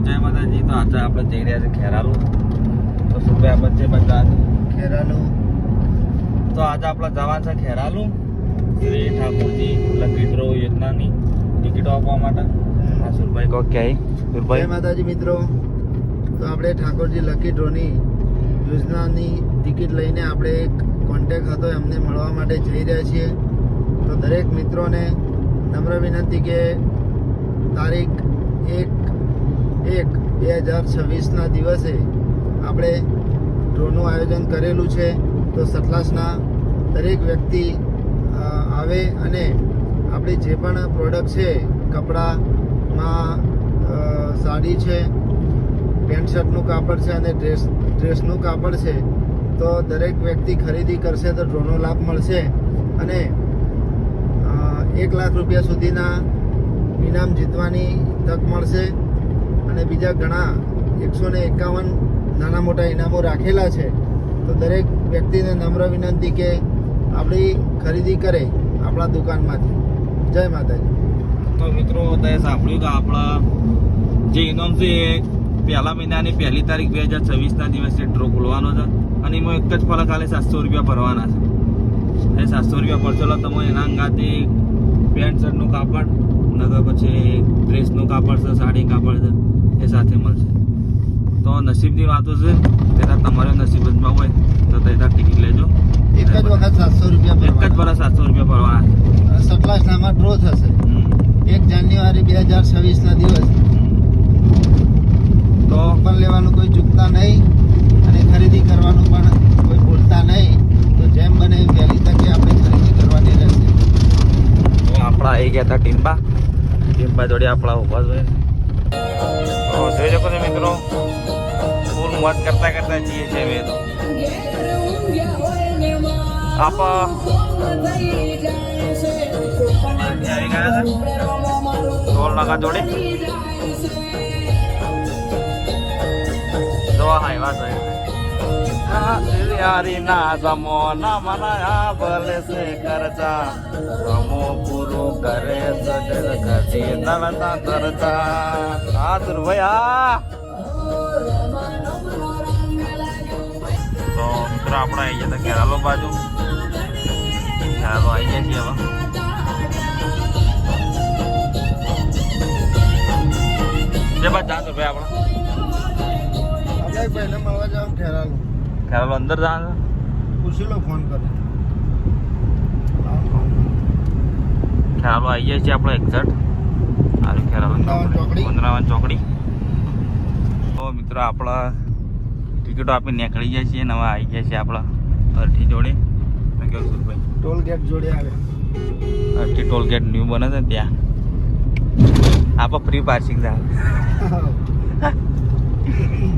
જય માતાજી. તો આજે આપણે જઈ રહ્યા છે ખેરાલુ. તો સુબે આપણે છે બધા ખેરાલુ. તો આજે આપણે જવાનું છે ખેરાલુ. શ્રી ઠાકોરજી લકીટરો ડ્રો યોજનાની ટિકિટો આપવા માટે. હા સુરભાઈ. કહો કે જય સુરભાઈ માતાજી મિત્રો. તો આપણે ઠાકોરજી લકી ડ્રોની યોજનાની ટિકિટ લઈને આપણે એક કોન્ટેક હતો એમને મળવા માટે જઈ રહ્યા છીએ. તો દરેક મિત્રોને નમ્ર વિનંતી કે તારીખ એક એક બે હજાર છવ્વીસના દિવસે આપણે ડ્રોનું આયોજન કરેલું છે. તો સતલાસના દરેક વ્યક્તિ આવે અને આપણી જે પણ પ્રોડક્ટ છે, કપડામાં સાડી છે, પેન્ટ શર્ટનું કાપડ છે અને ડ્રેસ, ડ્રેસનું કાપડ છે, તો દરેક વ્યક્તિ ખરીદી કરશે તો ડ્રોનો લાભ મળશે અને એક લાખ રૂપિયા સુધીના ઇનામ જીતવાની તક મળશે. અને બીજા ઘણા એકસો ને એકાવન નાના મોટા ઇનામો રાખેલા છે, તો દરેક વ્યક્તિને નમ્ર વિનંતી કે આપણી ખરીદી કરે આપણા દુકાનમાંથી. જય માતાજી. તો મિત્રો, તમે સાંભળ્યું કે આપણા જે ઇનામ છે એ પહેલા મહિનાની પહેલી તારીખ બે હજાર છવ્વીસના દિવસે ડ્રો ખોલવાનો છે અને એમાં એક જ ફરક ખાલી સાતસો રૂપિયા ભરવાના છે. એ સાતસો રૂપિયા ભરશો તમે એના અંગાથી પેન્ટ શર્ટનું કાપડ નગર પછી ડ્રેસનું કાપડ છે, સાડી કાપડ છે. એ સાથે મળશે. તો નસીબની વાતો છે તેના તમારે નસીબમાં હોય તો ત્યાં ટિકિટ લેજો. એક જ વખત સાતસો રૂપિયા એક જ ભરવાના. સાતસો રૂપિયા ભરવાના. સતલાસનામાં ડ્રો થશે. એક જાન્યુઆરી બે હજાર છવ્વીસના દિવસ. તો પણ લેવાનું કોઈ ચૂકતા નહીં અને ખરીદી કરવાનું પણ કોઈ ભૂલતા નહીં. તો જેમ બને વહેલી તકે આપણે ખરીદી કરવાની રહેશે. આપણા આવી ગયા હતા ટીમ્બા ટીમ્બા જોડે આપણા ઊભા જોઈએ તો જોઈ શકો છો મિત્રો, ફૂલ મોજ કરતા કરતા જઈએ છીએ અમે તો. આપ. ટોલ નાકા જોડે. જો હાઈવા જોઈએ યારી ના જમો ના મના ભલે સે કરતા જમો પૂરો કરે સજર ગતિ નલતા કરતા આ દુર્ભયા તો મિત્રો આપણે આવી હતા કેરાલો બાજુ કેરાલો આવી જાય છે હવે જે બાદ જાત રૂપિયા આપણે. આપણે પહેલે મળવા જાવ ખેરાલો ખેરાલો અંદર જવાનું પૂછી લો ફોન કરે ખેરાલો આવી જાય છે આપણો એક્ઝેક્ટ આવી ખેરાલો વૃંદાવન ચોકડી. તો મિત્રો આપણા ટિકિટો આપી નીકળી જાય છે નવા આવી ગયા છે આપણા અરઠી જોડે. ટોલ ગેટ જોડે આવે. અરઠી ટોલ ગેટ ન્યૂ બને છે ત્યાં. આપણે ફ્રી પાર્સિંગ થાય.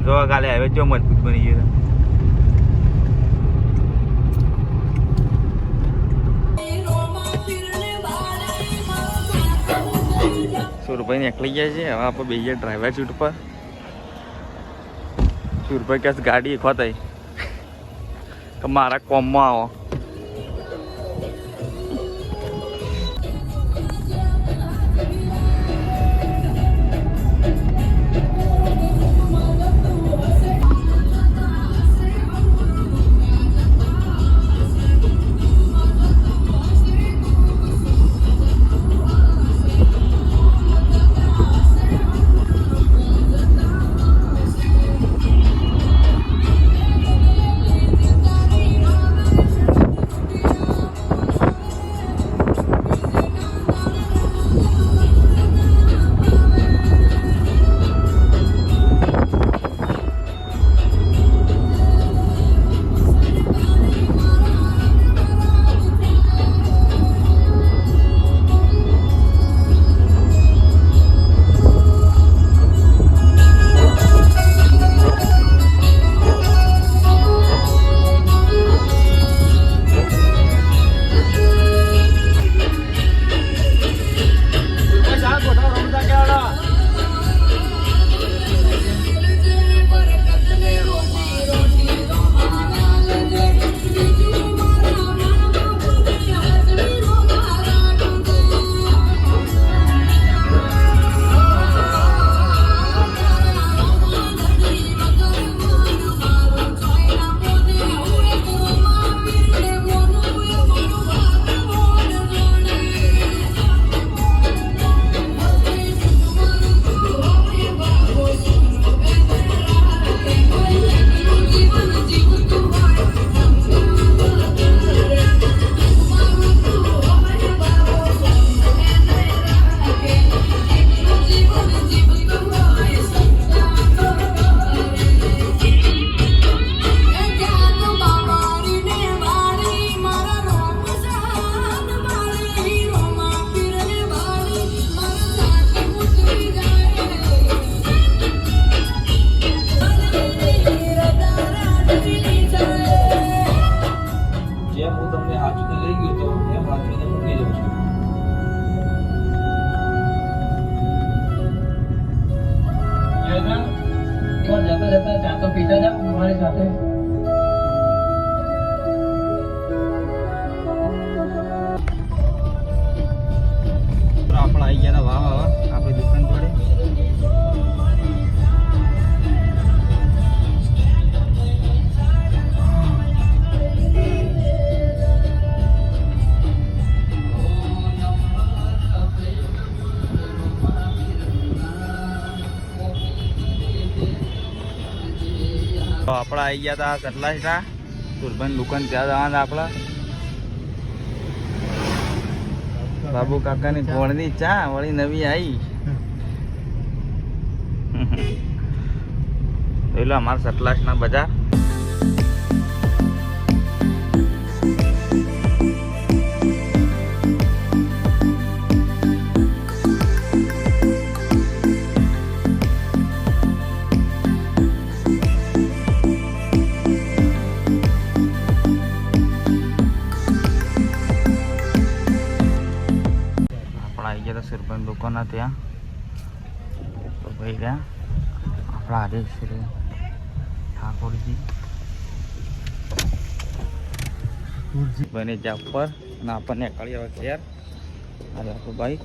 જો કાલે હવે જો મજબૂત બની ગયો. સુરભાઈ નીકળી ગયા છે હવે આપણે બેસીએ ડ્રાઈવર સીટ પર સુરભાઈ કે ગાડી થઈ કે મારા કોમમાં આવી તો આપણે આવી ગયા હતા કટલાસના સુરભાઈ દુકાન ત્યાં જવાના આપણા. બાબુ કાકાની ગોળની ચા વળી નવી આવી જોઈ લો અમારા સટલાસના બજાર. ગયા દુકાનના ત્યાં. તો ભાઈ રહ્યા આપણા આજે શ્રી ઠાકોરજી. બને જ્યાં ઉપર અને આપણને હવે ઘેર. આજે આપણું બાઈક